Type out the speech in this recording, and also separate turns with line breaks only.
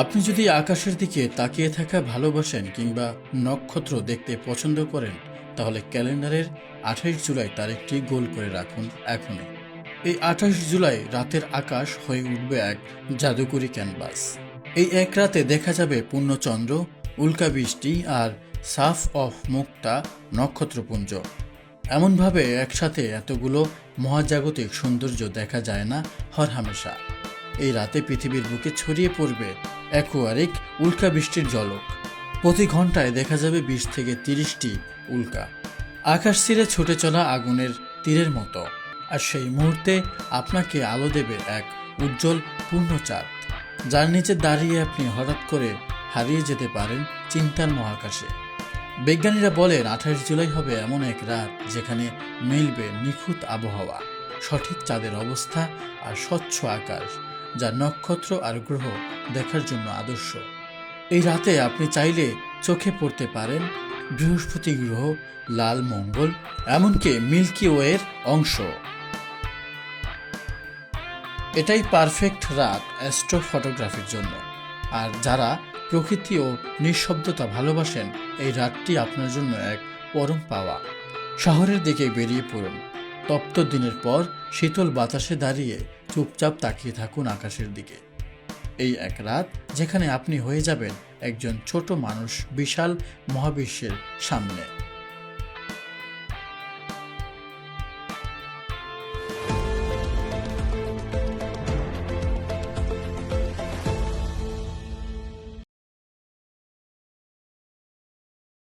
আপনি যদি আকাশের দিকে তাকিয়ে থাকা ভালোবাসেন কিংবা নক্ষত্র দেখতে পছন্দ করেন, তাহলে ক্যালেন্ডারের আঠাশ জুলাই তারিখটি গোল করে রাখুন এখনই। এই আঠাশ জুলাই রাতের আকাশ হয়ে উঠবে এক জাদুকরি ক্যানভাস। এই এক রাতে দেখা যাবে পূর্ণচন্দ্র উল্কা বৃষ্টি আর সাফ অফ মুক্তা নক্ষত্রপুঞ্জ। এমনভাবে একসাথে এতগুলো মহাজাগতিক সৌন্দর্য দেখা যায় না হরহামেশা। এই রাতে পৃথিবীর বুকে ছড়িয়ে পড়বে অ্যাকোয়ারিক উল্কা বৃষ্টির জলক প্রতি ঘন্টায় দেখা যাবে বিশ থেকে তিরিশটি উল্কা। আকাশ ছিঁড়ে ছুটে চলা আগুনের তীরের মতো। আর সেই মুহূর্তে আপনাকে আলো দেবে এক উজ্জ্বল পূর্ণচাঁদ। যার নিচে দাঁড়িয়ে আপনি হঠাৎ করে হারিয়ে যেতে পারেন চিন্তার মহাকাশে। বিজ্ঞানীরা বলেন, আঠাশ জুলাই হবে এমন এক রাত যেখানে মিলবে নিখুঁত আবহাওয়া, সঠিক চাঁদের অবস্থা আর স্বচ্ছ আকাশ। যা নক্ষত্র আর গ্রহ দেখার জন্য আদর্শ। এই রাতে আপনি চাইলে চোখে পড়তে পারেন বৃহস্পতি গ্রহ, লাল মঙ্গল, এমনকি মিল্কি ওয়ের অংশ। এটাই পারফেক্ট রাত অ্যাস্ট্রো ফটোগ্রাফির জন্য। আর যারা প্রকৃতি ও নিঃশব্দতা ভালোবাসেন, এই রাতটি আপনার জন্য এক পরম পাওয়া। শহরের দিকে বেরিয়ে পড়ুন। তপ্ত দিনের পর শীতল বাতাসে দাঁড়িয়ে চুপচাপ তাকিয়ে থাকুন আকাশের দিকে। এই এক রাত যেখানে আপনি হয়ে যাবেন একজন ছোট মানুষ বিশাল মহাবিশ্বের সামনে।